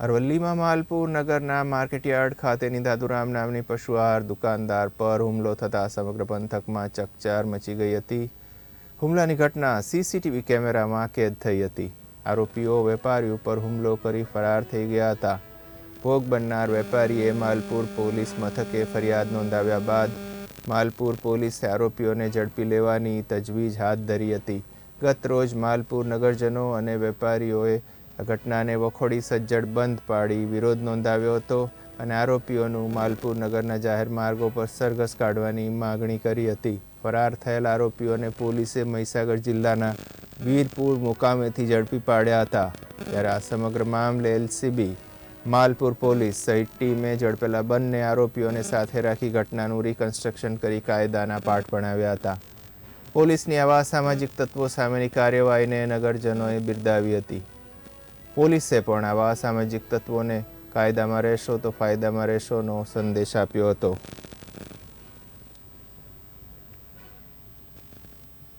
અરવલ્લીમાં માલપુર નગરના માર્કેટયાર્ડ ખાતેની દાદુરામ નામની પશુ આહાર દુકાનદાર પર હુમલો થતાં સમગ્ર પંથકમાં ચકચાર મચી ગઈ હતી. હુમલાની ઘટના સીસીટીવી કેમેરામાં કેદ થઈ હતી. આરોપીઓ વેપારી ઉપર હુમલો કરી ફરાર થઈ ગયા હતા. ભોગ બનનાર વેપારીએ માલપુર પોલીસ મથકે ફરિયાદ નોંધાવ્યા બાદ માલપુર પોલીસે આરોપીઓને ઝડપી લેવાની તજવીજ હાથ ધરી હતી. ગત રોજ માલપુર નગરજનો અને વેપારીઓએ ઘટનાને વખોડી સજ્જડ બંધ પાડી વિરોધ નોંધાવ્યો હતો અને આરોપીઓનું માલપુર નગરના જાહેર માર્ગો પર સરઘસ કાઢવાની માગણી કરી હતી. ફરાર થયેલ આરોપીઓને પોલીસે મહીસાગર જિલ્લાના વીરપુર મુકામેથી ઝડપી પાડ્યા હતા. ત્યારે આ સમગ્ર મામલે એલસીબી, માલપુર પોલીસ સહિત ટીમે ઝડપેલા બંને આરોપીઓને સાથે રાખી ઘટનાનું રિકન્સ્ટ્રક્શન કરી કાયદાના પાઠ ભણાવ્યા હતા. પોલીસની આવા સામાજિક તત્વો સામેની કાર્યવાહીને નગરજનોએ બિરદાવી હતી. પોલીસે પણ આવા અસામાજિક તત્વોને કાયદામાં રહેશો તો ફાયદામાં રહેશોનો સંદેશ આપ્યો હતો.